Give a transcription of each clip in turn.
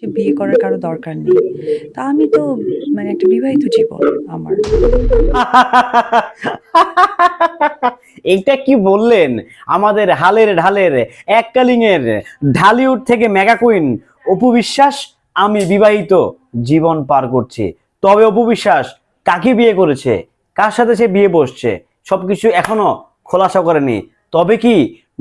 যে বিয়ে করার কারও দরকার নেই। তা আমি তো মানে একটা বিবাহিত জীবন আমার। এইটা কি বললেন? আমাদের হালের ঢালের এককালিং এর ঢালিউড থেকে মেগা কুইন। অপু বিশ্বাস, আমি বিবাহিত, জীবন পার করছি। তবে অপু বিশ্বাস, কাকে বিয়ে করেছে? কার সাথে সে বিয়ে বসছে? সবকিছু এখনও খোলাসা করেনি। তবে কি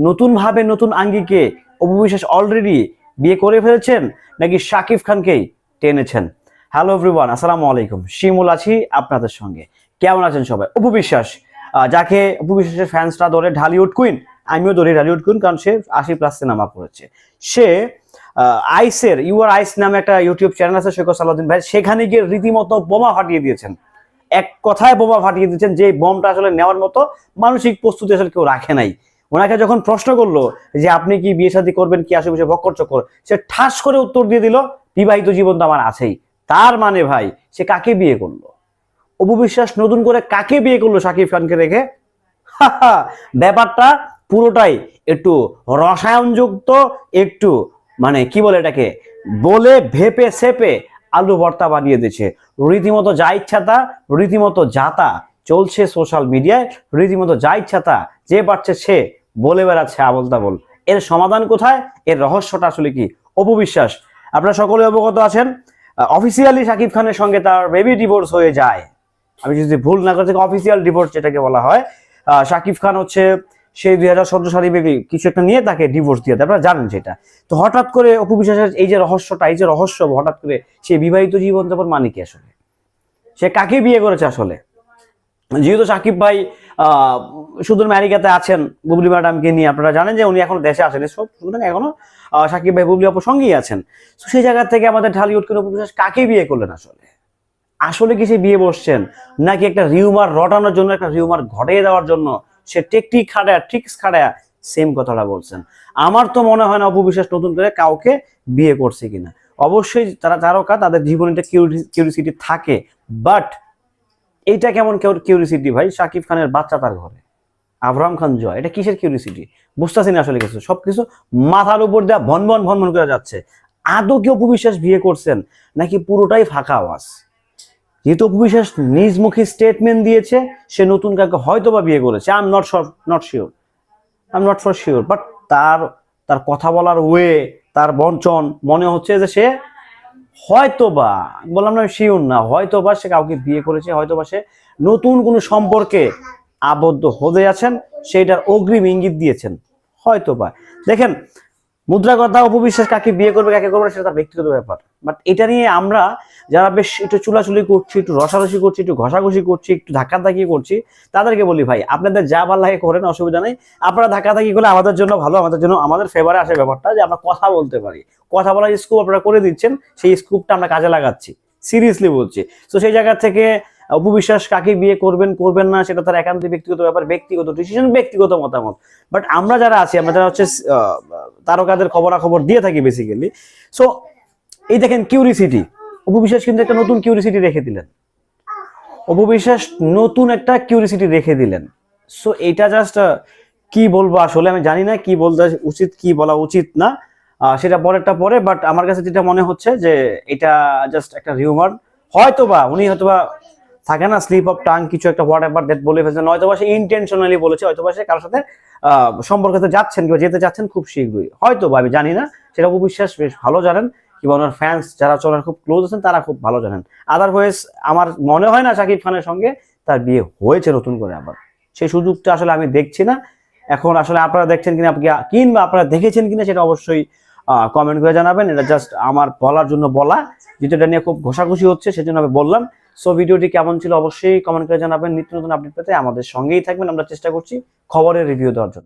নতুন ভাবে নতুন আঙ্গিকে অপু বিশ্বাস অলরেডি বিয়ে করে ফেলেছেন নাকি শাকিব খানকেই টেনেছেন? হ্যালো এভরিওয়ান আসসালামু আলাইকুম। শিমুল আছি আপনাদের সঙ্গে। কেমন আছেন সবাই? অপু বিশ্বাস। যাকে অপু বিশ্বাসের ফ্যান্সরা ধরে ঢালিউড কুইন আমিও ধরি ঢালিউড কুইন কারণ সে আশি প্লাস সিনেমা করেছে। সে আইসের ইউআর আইস নামে একটা ইউটিউব চ্যানেল আছে শেখ সালাউদ্দিন ভাই, সেখানে গিয়ে রীতিমতো বোমা ফাটিয়ে দিয়েছেন। এক কথায় বোমা ফাটিয়ে দিয়েছেন যে বোমটা আসলে নেওয়ার মতো মানসিক প্রস্তুতি আসলে কেউ রাখে নাই। ওনাকে যখন প্রশ্ন করল যে আপনি কি বিয়ে শাদী করবেন, কি আশেপাশে ভক্কর চক্কর, সে ঠাস করে উত্তর দিয়ে দিল, বিবাহিত জীবন তো আমার আছেই। তার মানে ভাই, সে কাকে বিয়ে করল? অপু বিশ্বাস নতুন করে কাকে বিয়ে করল সাকিব খানকে রেখে ব্যাপারটা পুরোটাই একটু রসায়নযুক্ত, একটু মানে কি বলে এটাকে? বলে ভেপে সেপে আলু ভর্তা বানিয়ে দিয়েছে। রীতিমতো যা ইচ্ছা তা, রীতিমতো যাতা চলছে সোশ্যাল মিডিয়ায় রীতিমতো যা ইচ্ছা তা, যে পারছে সে বলে বেড়াচ্ছে আবল তাবল এর সমাধান কোথায়? এর রহস্যটা আসলে কি? অপবিশ্বাস আপনারা সকলে অবগত আছেন। অফিসিয়ালি শাকিব খানের সঙ্গে তার বেবি ডিভোর্স হয়ে যায়। আমি যদি ভুল না করে থাকি অফিসিয়াল ডিভোর্স যেটাকে বলা হয় শাকিব খান হচ্ছে সেই দুই হাজার সতেরো সালে বেবি কিছু একটা নিয়ে তাকে ডিভোর্স দিয়ে আপনারা জানেন সেটা। তো হঠাৎ করে অপু বিশ্বাসের এই যে রহস্যটা, এই যে রহস্য হঠাৎ করে সে বিবাহিত জীবন যাপন মানে কি আসলে? সে কাকে বিয়ে করেছে আসলে? যেহেতু সাকিব ভাই সুদূর আমেরিকাতে আছেন বুবলি ম্যাডামকে নিয়ে, আপনারা জানেন যে উনি এখনও দেশে আসেন সুতরাং এখনও সাকিব ভাই বুবলি অপুর সঙ্গেই আছেন। তো সেই জায়গা থেকে আমাদের করে অপু বিশ্বাস কাকে বিয়ে করলেন আসলে? আসলে কি সে বিয়ে বসছেন? নাকি একটা রিউমার রটানোর জন্য, একটা রিউমার ঘটিয়ে দেওয়ার জন্য সে টেকটিক খাটায় ট্রিক্স খাটায় সেম কথাটা বলছেন? আমার তো মনে হয় না অপু বিশ্বাস নতুন করে কাউকে বিয়ে করছে কিনা। অবশ্যই তারা তারকা, তাদের জীবনে একটা কিউরিসিটি থাকে বাট এইটা কেমন কিউরিসিটি ভাই? শাকিব খানের বাচ্চা তার ঘরে। আবরাম খান জয়, এটা কিসের কিউরিসিটি বুঝতেছি না আসলে কিছু? সবকিছু মাথার উপর দেওয়া ভন ভন করে যাচ্ছে। আদৌ কেউ অপবিশ্বাস বিয়ে করছেন? নাকি পুরোটাই ফাঁকা আওয়াজ? যেহেতু অপবিশ্বাস নিজ মুখী স্টেটমেন্ট দিয়েছে, সে নতুন কাউকে হয়তো বা বিয়ে করেছে। I am not not sure I am not for sure but তার তার কথা বলার ওয়ে তার বঞ্চন, মনে হচ্ছে যে সে হয়তো বা বললাম না শিওর না, হয়তোবা সে কাউকে বিয়ে করেছে, হয়তোবা সে নতুন কোনো সম্পর্কে আবদ্ধ হতে আছেন, সেইটার অগ্রিম ইঙ্গিত দিয়েছেন, হয়তোবা। দেখেন মুদ্রা কথা উপবিশ্বাস কাকে বিয়ে করবে, কাকে করবে সেটা তার ব্যক্তিগত ব্যাপার। বাট এটা নিয়ে আমরা যারা বেশ একটু চুলাচুলি করছি, একটু রসারসি করছি, একটু ঘষাঘষি করছি, একটু ধাক্কাধাক্কি করছি, তাদেরকে বলি ভাই, আপনাদের যা ভালো লাগে করেন, অসুবিধা নেই। আপনারা ধাক্কাধাক্কি করলে আমাদের জন্য ভালো, আমাদের জন্য আমাদের ফেভারে আসে ব্যাপারটা যে আমরা কথা বলতে পারি। কথা বলার স্কুপ আপনারা করে দিচ্ছেন, সেই স্কুপটা আমরা কাজে লাগাচ্ছি। সিরিয়াসলি বলছি। তো সেই জায়গা থেকে উপবিশ্বাস কাকে বিয়ে করবেন করবেন না, সেটা তার একান্ত ব্যক্তিগত ব্যাপার, ব্যক্তিগত ডিসিশন ব্যক্তিগত মতামত। বাট আমরা যারা আছি, আমরা যারা হচ্ছে তারকাদের খবরাখবর দিয়ে থাকি বেসিক্যালি সো এই দেখেন কিউরিসিটি উপবিশ্বাস কিন্তু একটা নতুন কিউরিসিটি রেখে দিলেন। উপবিশ্বাস নতুন একটা কিউরিসিটি রেখে দিলেন। সো এটা জাস্ট কি বলব আসলে আমি জানি না কি বলতে উচিত কি বলা উচিত না। সেটা পরেরটা পরে বাট আমার কাছে যেটা মনে হচ্ছে যে এটা জাস্ট একটা রিউমার হয়তো বা উনি হয়তো বা থাকে না স্লিপ অফ টাং কিছু একটা হোয়াট এভার ডেট বলে ফেলছেন হয়তো বা সে ইন্টেনশনালি বলেছে হয়তো বা সে কারোর সাথে আহ, সম্পর্কতে যাচ্ছেন কিংবা যেতে যাচ্ছেন খুব শীঘ্রই। হয়তো বা আমি জানি না সেটা উপবিশ্বাস বেশ ভালো জানেন। কিংবা ওনার ফ্যান্স যারা চলার খুব ক্লোজ আছেন, তারা খুব ভালো জানেন। আদারওয়াইজ আমার মনে হয় না শাকিব খানের সঙ্গে তার বিয়ে হয়েছে নতুন করে আবার। সেই সুযোগটা আসলে আমি দেখছি না। এখন আসলে আপনারা দেখছেন কিনা আপনি কিংবা আপনারা দেখেছেন কিনা, সেটা অবশ্যই কমেন্ট করে জানাবেন। এটা জাস্ট আমার বলার জন্য বলা। যেটা নিয়ে খুব ঘষাঘষি হচ্ছে, সেজন্য আমি বললাম। সো ভিডিওটি কেমন ছিল অবশ্যই কমেন্ট করে জানাবেন। নিত্য নতুন আপডেট পেতে আমাদের সঙ্গেই থাকবেন। আমরা চেষ্টা করছি খবরের রিভিউ দেওয়ার জন্য।